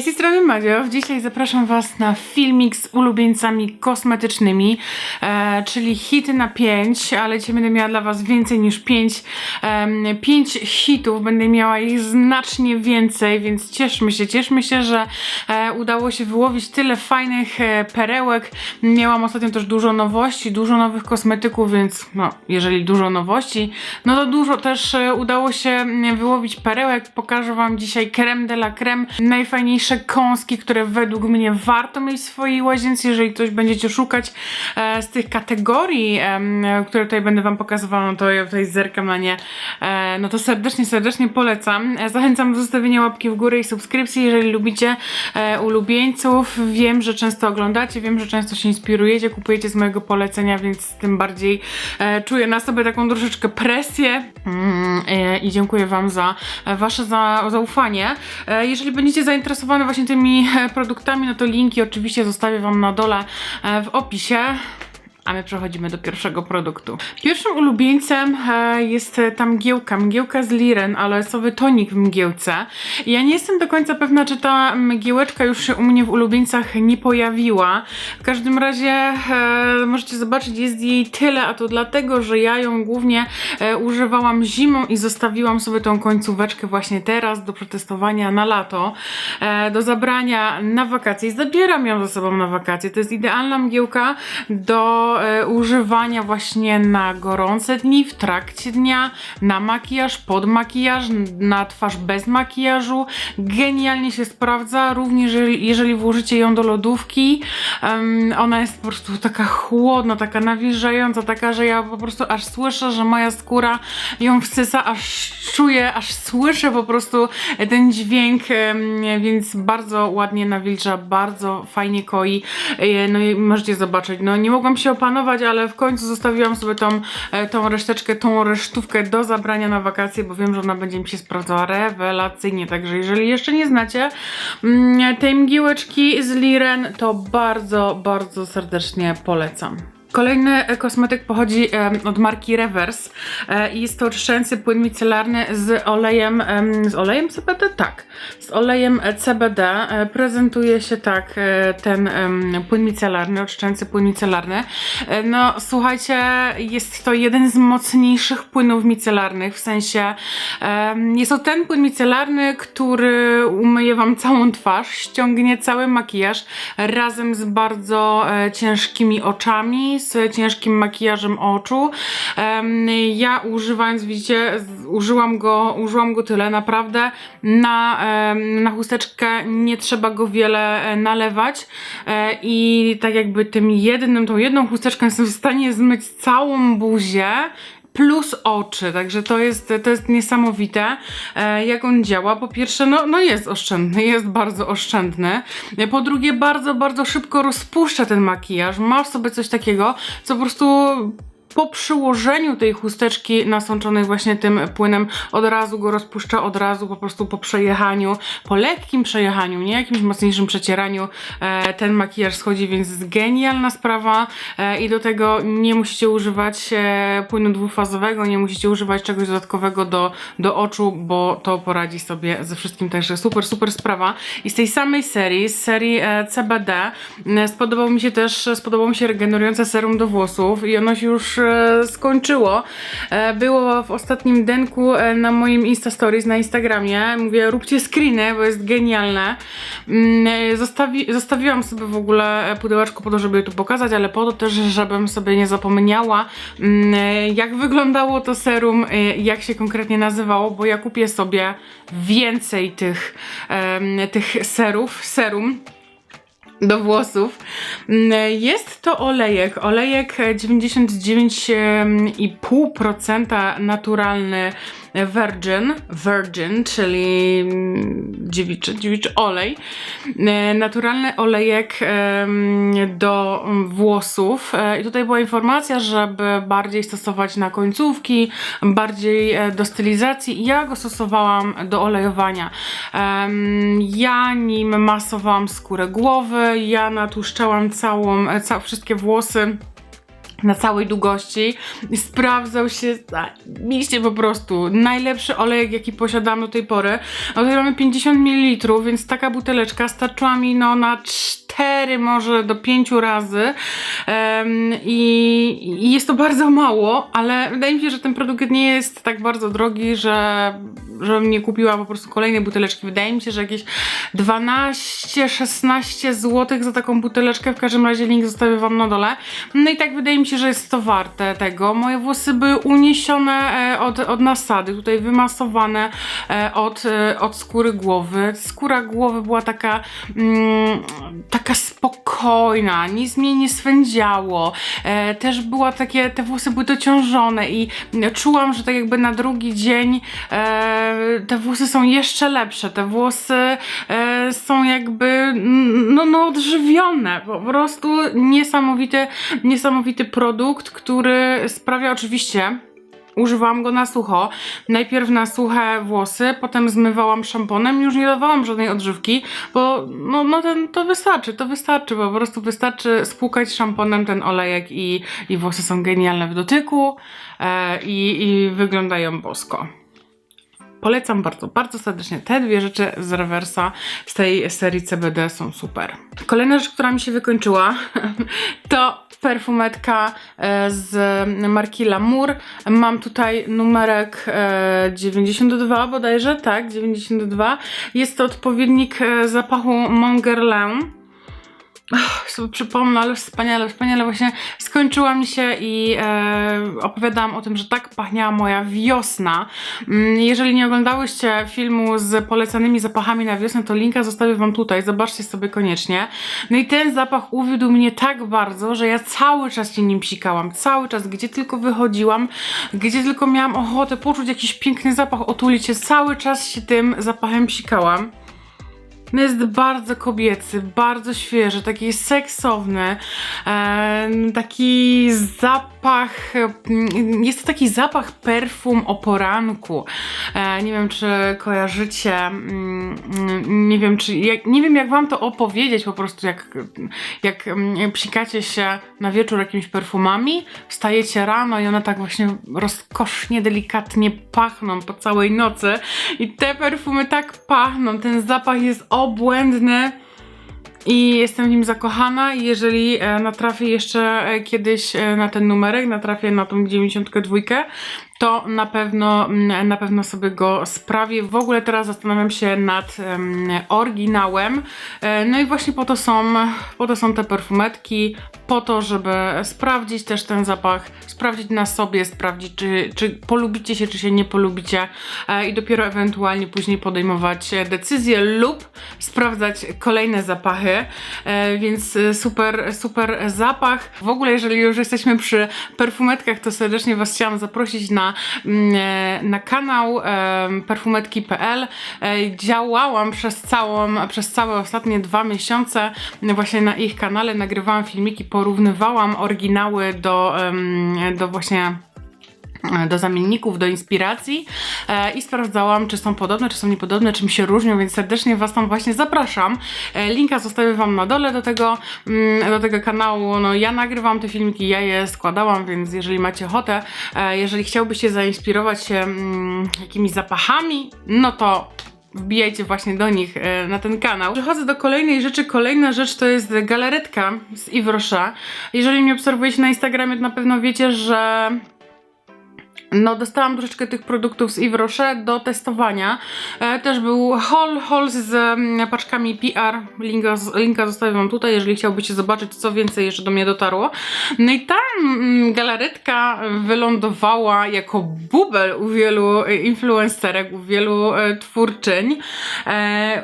Hej, z tej strony Madzio. Dzisiaj zapraszam Was na filmik z ulubieńcami kosmetycznymi, e, czyli hity na 5, ale dzisiaj będę miała dla Was więcej niż 5, em, 5 hitów, będę miała ich znacznie więcej, więc cieszmy się, cieszmy się, że e, udało się wyłowić tyle fajnych e, perełek. Miałam ostatnio też dużo nowości, dużo nowych kosmetyków, więc no, jeżeli dużo nowości, no to dużo też e, udało się mm, wyłowić perełek. Pokażę Wam dzisiaj creme de la creme, najfajniejsze kąski, które według mnie warto mieć w swojej łazience, jeżeli coś będziecie szukać e, z tych kategorii, które tutaj będę Wam pokazywała, no to ja tutaj zerkam na nie, no to serdecznie, serdecznie polecam. Zachęcam do zostawienia łapki w górę i subskrypcji, jeżeli lubicie ulubieńców. Wiem, że często oglądacie, wiem, że często się inspirujecie, kupujecie z mojego polecenia, więc tym bardziej e, czuję na sobie taką troszeczkę presję mm, e, i dziękuję Wam za e, Wasze za, zaufanie. E, jeżeli będziecie zainteresowane właśnie tymi e, produktami, no to linki oczywiście zostawię Wam na dole e, w opisie. A my przechodzimy do pierwszego produktu. Pierwszym ulubieńcem e, jest e, ta mgiełka, mgiełka z Liren, aloesowy tonik w mgiełce. Ja nie jestem do końca pewna, czy ta mgiełeczka już się u mnie w ulubieńcach nie pojawiła. W każdym razie e, możecie zobaczyć, jest jej tyle, a to dlatego, że ja ją głównie używałam zimą i zostawiłam sobie tą końcóweczkę właśnie teraz do przetestowania na lato, do zabrania na wakacje. I zabieram ją ze sobą na wakacje. To jest idealna mgiełka do e, używania właśnie na gorące dni, w trakcie dnia, na makijaż, pod makijaż, na twarz bez makijażu. Genialnie się sprawdza, również jeżeli, jeżeli włożycie ją do lodówki. em, ona jest po prostu taka chłodna, taka nawilżająca, taka, że ja po prostu aż słyszę, że moja skóra ją wsysa, aż czuję, aż słyszę po prostu ten dźwięk, więc bardzo ładnie nawilża, bardzo fajnie koi. E, No i możecie zobaczyć, no nie mogłam się opanować, ale w końcu zostawiłam sobie tą, e, tą reszteczkę, tą resztówkę do zabrania na wakacje, bo wiem, że ona będzie mi się sprawdzała rewelacyjnie, także jeżeli jeszcze nie znacie mm, tej mgiełeczki z Liren, to bardzo, bardzo serdecznie polecam. Kolejny e, kosmetyk pochodzi od marki Reverse i jest to oczyszczający płyn micelarny z olejem, em, z olejem CBD? Tak, z olejem e, CBD. E, prezentuje się tak ten płyn micelarny, oczyszczający płyn micelarny. No słuchajcie, jest to jeden z mocniejszych płynów micelarnych, w sensie jest to ten płyn micelarny, który umyje Wam całą twarz, ściągnie cały makijaż razem z bardzo ciężkimi oczami, z ciężkim makijażem oczu. Ja używając, widzicie, użyłam go, użyłam go tyle, naprawdę. Na, na chusteczkę nie trzeba go wiele e, nalewać. E, i tak jakby tym jednym, tą jedną chusteczką jestem w stanie zmyć całą buzię plus oczy, także to jest, to jest niesamowite, e, jak on działa. Po pierwsze, no, no jest oszczędny, jest bardzo oszczędny. E, Po drugie, bardzo, bardzo szybko rozpuszcza ten makijaż. Ma w sobie coś takiego, co po prostu po przyłożeniu tej chusteczki nasączonej właśnie tym płynem od razu go rozpuszcza, od razu po prostu po przejechaniu, po lekkim przejechaniu, nie jakimś mocniejszym przecieraniu e, ten makijaż schodzi, więc genialna sprawa e, i do tego nie musicie używać e, płynu dwufazowego, nie musicie używać czegoś dodatkowego do, do oczu, bo to poradzi sobie ze wszystkim, także super, super sprawa. I z tej samej serii, z serii e, CBD m, spodobał mi się też, spodobał mi się regenerujące serum do włosów i ono się już e, skończyło. E, było w ostatnim denku e, na moim Insta Stories na Instagramie. Mówię, róbcie screeny, bo jest genialne. Mm, Zostawi, zostawiłam sobie w ogóle pudełeczko po to, żeby je tu pokazać, ale po to też, żebym sobie nie zapomniała, mm, jak wyglądało to serum, jak się konkretnie nazywało, bo ja kupię sobie więcej tych, tych serów, serum do włosów. Mm, Jest to olejek, olejek 99,5% naturalny virgin, virgin, czyli dziewiczy, dziewiczy olej. E, Naturalny olejek do włosów. E, I tutaj była informacja, żeby bardziej stosować na końcówki, bardziej e, do stylizacji. Ja go stosowałam do olejowania. Ja nim masowałam skórę głowy, ja natłuszczałam całą, e, ca- wszystkie włosy na całej długości sprawdzał się miście po prostu. Najlepszy olejek, jaki posiadam do tej pory. A tutaj mamy 50 ml, więc taka buteleczka starczyła mi no na 4, może do 5 razy Em, i, i jest to bardzo mało, ale wydaje mi się, że ten produkt nie jest tak bardzo drogi, że żebym nie kupiła po prostu kolejnej buteleczki. Wydaje mi się, że jakieś 12-16 zł za taką buteleczkę. W każdym razie link zostawię Wam na dole. No i tak wydaje mi się, że jest to warte tego. Moje włosy były uniesione e, od, od nasady, tutaj wymasowane e, od, e, od skóry głowy. Skóra głowy była taka, mm, taka spokojna, nic mnie nie swędziało. E, też była takie, te włosy były dociążone i czułam, że tak jakby na drugi dzień e, te włosy są jeszcze lepsze. Te włosy e, są jakby no, no odżywione. Po prostu niesamowity, niesamowity produkt, który sprawia oczywiście Używałam go na sucho. Najpierw na suche włosy, potem zmywałam szamponem już nie dawałam żadnej odżywki, bo no, no ten, to wystarczy, to wystarczy, po prostu wystarczy spłukać szamponem ten olejek i, i włosy są genialne w dotyku e, i, i wyglądają bosko. Polecam bardzo, bardzo serdecznie. Te dwie rzeczy z rewersa z tej serii CBD są super. Kolejna rzecz, która mi się wykończyła, to perfumetka e, z marki Lamour. Mam tutaj numerek e, 92 bodajże, tak, 92. Jest to odpowiednik e, zapachu Mongerlain. Och, sobie przypomnę, ale wspaniale, wspaniale. Właśnie skończyła mi się i e, opowiadałam o tym, że tak pachniała moja wiosna. Mm, Jeżeli nie oglądałyście filmu z polecanymi zapachami na wiosnę, to linka zostawię wam tutaj. Zobaczcie sobie koniecznie. No i ten zapach uwiódł mnie tak bardzo, że ja cały czas się nim psikałam. Cały czas, gdzie tylko wychodziłam, gdzie tylko miałam ochotę poczuć jakiś piękny zapach, otulić się, cały czas się tym zapachem psikałam. No jest bardzo kobiecy, bardzo świeży, taki seksowny, taki zapach, mm, jest to taki zapach perfum o poranku. E, nie wiem, czy kojarzycie, mm, nie wiem, czy, nie wiem jak wam to opowiedzieć po prostu, jak, jak mm, psikacie się na wieczór jakimiś perfumami, wstajecie rano i one tak właśnie rozkosznie, delikatnie pachną po całej nocy i te perfumy tak pachną, ten zapach jest obłędny i jestem w nim zakochana. Jeżeli e, natrafię jeszcze e, kiedyś e, na ten numerek, natrafię na tą 92, to na pewno, mm, na pewno sobie go sprawię. W ogóle teraz zastanawiam się nad em, oryginałem. E, no i właśnie po to są, po to są te perfumetki, po to, żeby sprawdzić też ten zapach, sprawdzić na sobie, sprawdzić, czy, czy polubicie się, czy się nie polubicie e, i dopiero ewentualnie później podejmować decyzje lub sprawdzać kolejne zapachy, e, więc super, super zapach. W ogóle, jeżeli już jesteśmy przy perfumetkach, to serdecznie Was chciałam zaprosić na, mm, e, na kanał e, perfumetki.pl. E, Działałam przez, całą, przez całe ostatnie dwa miesiące właśnie na ich kanale, nagrywałam filmiki, porównywałam oryginały do, do właśnie do zamienników, do inspiracji e, i sprawdzałam, czy są podobne, czy są niepodobne, czym się różnią, więc serdecznie Was tam właśnie zapraszam. E, linka zostawię Wam na dole do tego, mm, do tego kanału. No ja nagrywam te filmiki, ja je składałam, więc jeżeli macie ochotę, e, jeżeli chciałbyście zainspirować się mm, jakimiś zapachami, no to wbijajcie właśnie do nich e, na ten kanał. Przechodzę do kolejnej rzeczy. Kolejna rzecz to jest galaretka z Yves Rocher. Jeżeli mnie obserwujecie na Instagramie, to na pewno wiecie, że no, dostałam troszeczkę tych produktów z Yves Rocher do testowania. E, też był haul, haul z mm, paczkami PR. Linka, linka zostawię wam tutaj, jeżeli chciałbyście zobaczyć, co więcej jeszcze do mnie dotarło. No i tam mm, galaretka wylądowała jako bubel u wielu e, influencerek, u wielu e, twórczyń.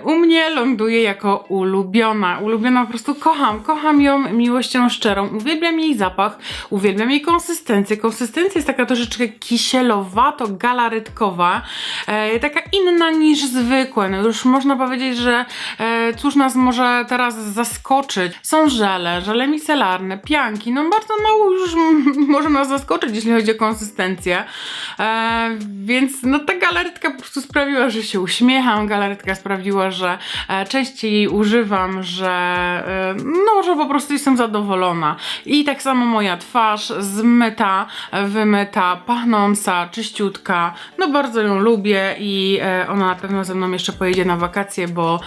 U mnie ląduje jako ulubiona. Ulubiona po prostu kocham. Kocham ją miłością szczerą. Uwielbiam jej zapach, uwielbiam jej konsystencję. Konsystencja jest taka troszeczkę kisielowato-galaretkowa, e, taka inna niż zwykłe. No już można powiedzieć, że e, cóż nas może teraz zaskoczyć. Są żele, żele micelarne, pianki, no bardzo mało już może nas zaskoczyć, jeśli chodzi o konsystencję. E, więc no ta galaretka po prostu sprawiła, że się uśmiecham, galaretka sprawiła, że e, częściej jej używam, że e, no, że po prostu jestem zadowolona. I tak samo moja twarz zmyta, wymyta, pachnąca, czyściutka. No bardzo ją lubię i e, ona na pewno ze mną jeszcze pojedzie na wakacje, bo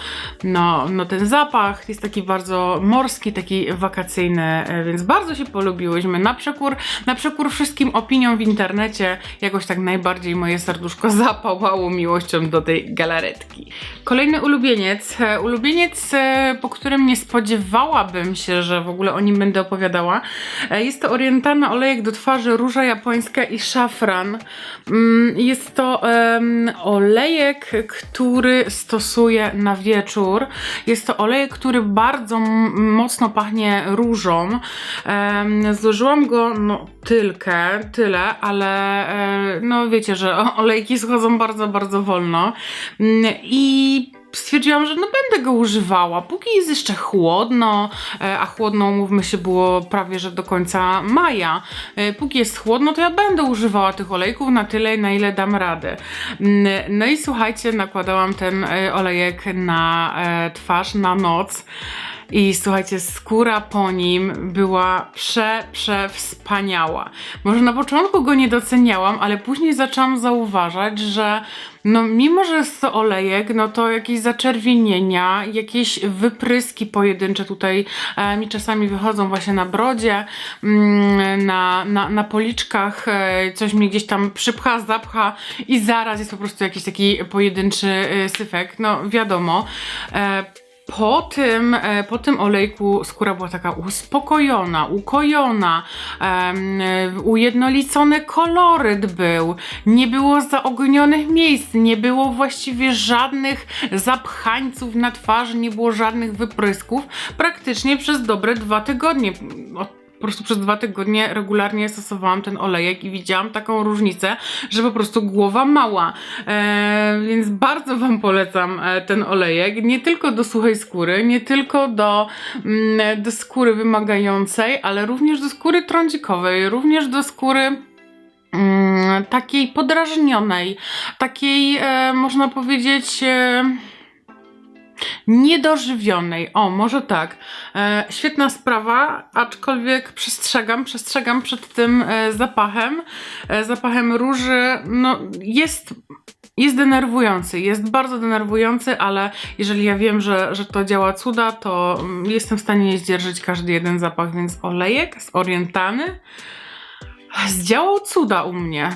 no, no ten zapach jest taki bardzo morski, taki wakacyjny, e, więc bardzo się polubiłyśmy. Na przekór, na przekór wszystkim opiniom w internecie, jakoś tak najbardziej moje serduszko zapałało miłością do tej galaretki. Kolejny ulubieniec, e, ulubieniec, po którym nie spodziewałabym się, że w ogóle o nim będę opowiadała. Jest to orientalny olejek do twarzy, róża japońska i szafran. Mm, Jest to olejek, który stosuję na wieczór. Jest to olejek, który bardzo mocno pachnie różą. Złożyłam go no tylkę, tyle, ale e, no wiecie, że olejki schodzą bardzo, bardzo wolno. Mm, I stwierdziłam, że no będę go używała, póki jest jeszcze chłodno, e, a chłodno, mówmy się, było prawie, że do końca maja. E, Póki jest chłodno, to ja będę używała tych olejków na tyle, na ile dam radę. Mm, No i słuchajcie, nakładałam ten e, olejek na twarz na noc. I słuchajcie, skóra po nim była prze, prze wspaniała. Może na początku go nie doceniałam, ale później zaczęłam zauważać, że no mimo, że jest to olejek, no to jakieś zaczerwienienia, jakieś wypryski pojedyncze tutaj e, mi czasami wychodzą właśnie na brodzie, mm, na, na, na policzkach, e, coś mnie gdzieś tam przypcha, zapcha i zaraz jest po prostu jakiś taki pojedynczy e, syfek. No wiadomo. E, po tym, e, po tym olejku skóra była taka uspokojona, ukojona, em, e, ujednolicony koloryt był, nie było zaognionych miejsc, nie było właściwie żadnych zapchańców na twarzy, nie było żadnych wyprysków praktycznie przez dobre dwa tygodnie. Od po prostu przez dwa tygodnie regularnie stosowałam ten olejek i widziałam taką różnicę, że po prostu głowa mała. E, więc bardzo Wam polecam e, ten olejek. Nie tylko do suchej skóry, nie tylko do, mm, do skóry wymagającej, ale również do skóry trądzikowej, również do skóry mm, takiej podrażnionej, takiej e, można powiedzieć. E, Niedożywionej. O, może tak. E, świetna sprawa, aczkolwiek przestrzegam, przestrzegam przed tym e, zapachem. E, zapachem róży. No, jest. Jest denerwujący, jest bardzo denerwujący, ale jeżeli ja wiem, że, że to działa cuda, to mm, jestem w stanie nie zdzierżyć każdy jeden zapach, więc olejek z orientany zdziałał cuda u mnie.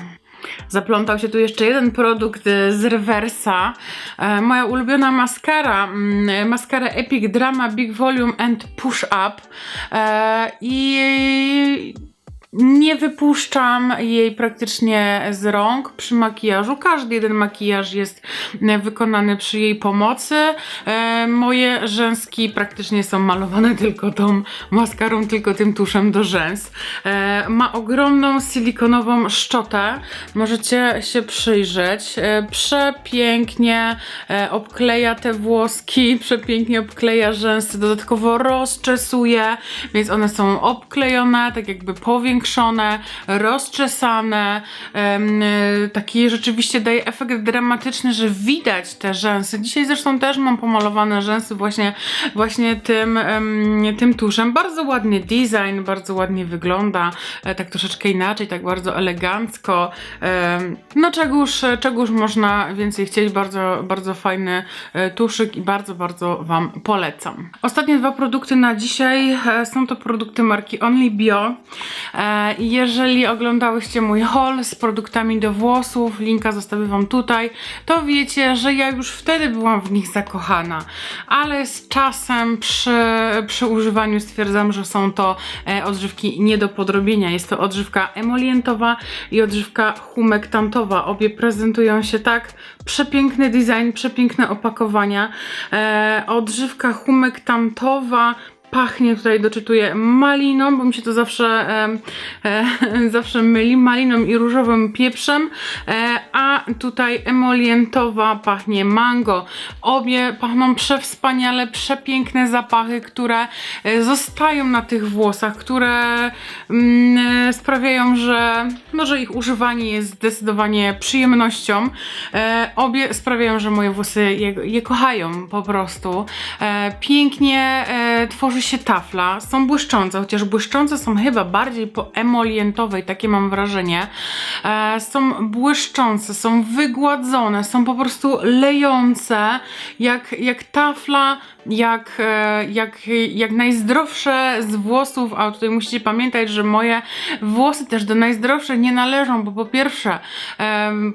Zaplątał się tu jeszcze jeden produkt e, z rewersa. E, moja ulubiona maskara, mm, maskara Epic Drama Big Volume and Push Up. E, I nie wypuszczam jej praktycznie z rąk przy makijażu. Każdy jeden makijaż jest e, wykonany przy jej pomocy. E, moje rzęski praktycznie są malowane tylko tą maskarą, tylko tym tuszem do rzęs. E, ma ogromną silikonową szczotę. Możecie się przyjrzeć. E, przepięknie e, obkleja te włoski, przepięknie obkleja rzęsy, dodatkowo rozczesuje, więc one są obklejone, tak jakby powiększone, rozczesane. Em, e, taki rzeczywiście daje efekt dramatyczny, że widać te rzęsy. Dzisiaj zresztą też mam pomalowane rzęsy właśnie, właśnie tym, tym tuszem. Bardzo ładny design, bardzo ładnie wygląda, e, tak troszeczkę inaczej, tak bardzo elegancko. No czegóż, czegóż można więcej chcieć, bardzo, bardzo fajny e, tuszyk i bardzo, bardzo Wam polecam. Ostatnie dwa produkty na dzisiaj e, są to produkty marki Only Bio. Jeżeli oglądałyście mój haul z produktami do włosów, linka zostawię Wam tutaj, to wiecie, że ja już wtedy byłam w nich zakochana, ale z czasem przy, przy używaniu stwierdzam, że są to e, odżywki nie do podrobienia. Jest to odżywka emolientowa i odżywka humektantowa. Obie prezentują się tak, przepiękny design, przepiękne opakowania. E, odżywka humektantowa pachnie, tutaj doczytuję maliną, bo mi się to zawsze, em, e, zawsze myli, maliną i różowym pieprzem, e, a tutaj emolientowa pachnie mango. Obie pachną przewspaniale, przepiękne zapachy, które e, zostają na tych włosach, które mm, e, sprawiają, że, no, że ich używanie jest zdecydowanie przyjemnością. E, obie sprawiają, że moje włosy je, je kochają po prostu. E, pięknie e, tworzy się tafla, są błyszczące, chociaż błyszczące są chyba bardziej po emolientowej, takie mam wrażenie. E, są błyszczące, są wygładzone, są po prostu lejące, jak, jak tafla, jak, e, jak, jak najzdrowsze z włosów, a tutaj musicie pamiętać, że moje włosy też do najzdrowszych nie należą, bo po pierwsze,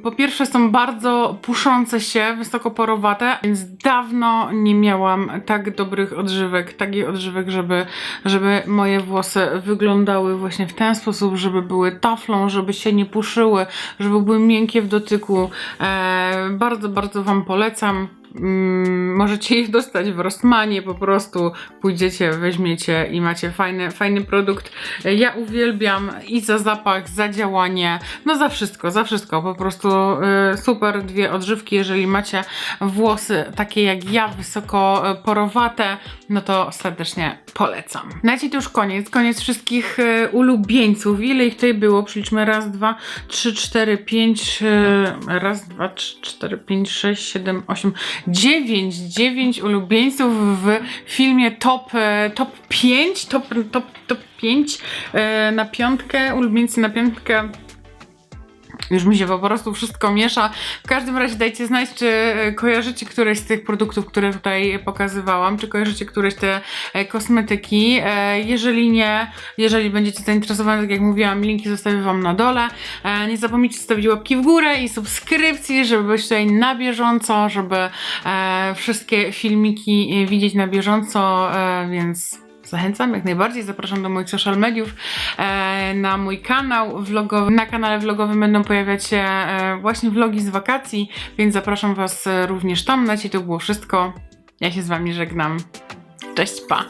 po pierwsze są bardzo puszące się, wysoko porowate, więc dawno nie miałam tak dobrych odżywek, takich odżywek, żeby, żeby moje włosy wyglądały właśnie w ten sposób, żeby były taflą, żeby się nie puszyły, żeby były miękkie w dotyku. E, bardzo, bardzo Wam polecam. Mm, możecie ich dostać w Rossmanie, po prostu pójdziecie, weźmiecie i macie fajny, fajny produkt. Ja uwielbiam i za zapach, za działanie, no za wszystko, za wszystko. Po prostu e, super dwie odżywki, jeżeli macie włosy takie jak ja, wysoko e, porowate, no to serdecznie polecam. Na dzisiaj to już koniec, koniec wszystkich e, ulubieńców. Ile ich tutaj było? Przeliczmy raz, dwa, trzy, cztery, pięć, raz, dwa, trzy, cztery, pięć, sześć, siedem, osiem, dziewięć, dziewięć ulubieńców w filmie top, e, top 5, top, top, top 5 e, na piątkę, ulubieńcy na piątkę. Już mi się po prostu wszystko miesza. W każdym razie dajcie znać, czy kojarzycie któreś z tych produktów, które tutaj pokazywałam, czy kojarzycie któreś te e, kosmetyki. E, Jeżeli nie, jeżeli będziecie zainteresowani, tak jak mówiłam, linki zostawię Wam na dole. E, Nie zapomnijcie zostawić łapki w górę i subskrypcji, żeby być tutaj na bieżąco, żeby wszystkie filmiki widzieć na bieżąco, więc Zachęcam jak najbardziej, zapraszam do moich social mediów, e, na mój kanał vlogowy. Na kanale vlogowym będą pojawiać się e, właśnie vlogi z wakacji, więc zapraszam Was również tam. Na dzisiaj to było wszystko. Ja się z Wami żegnam. Cześć, pa!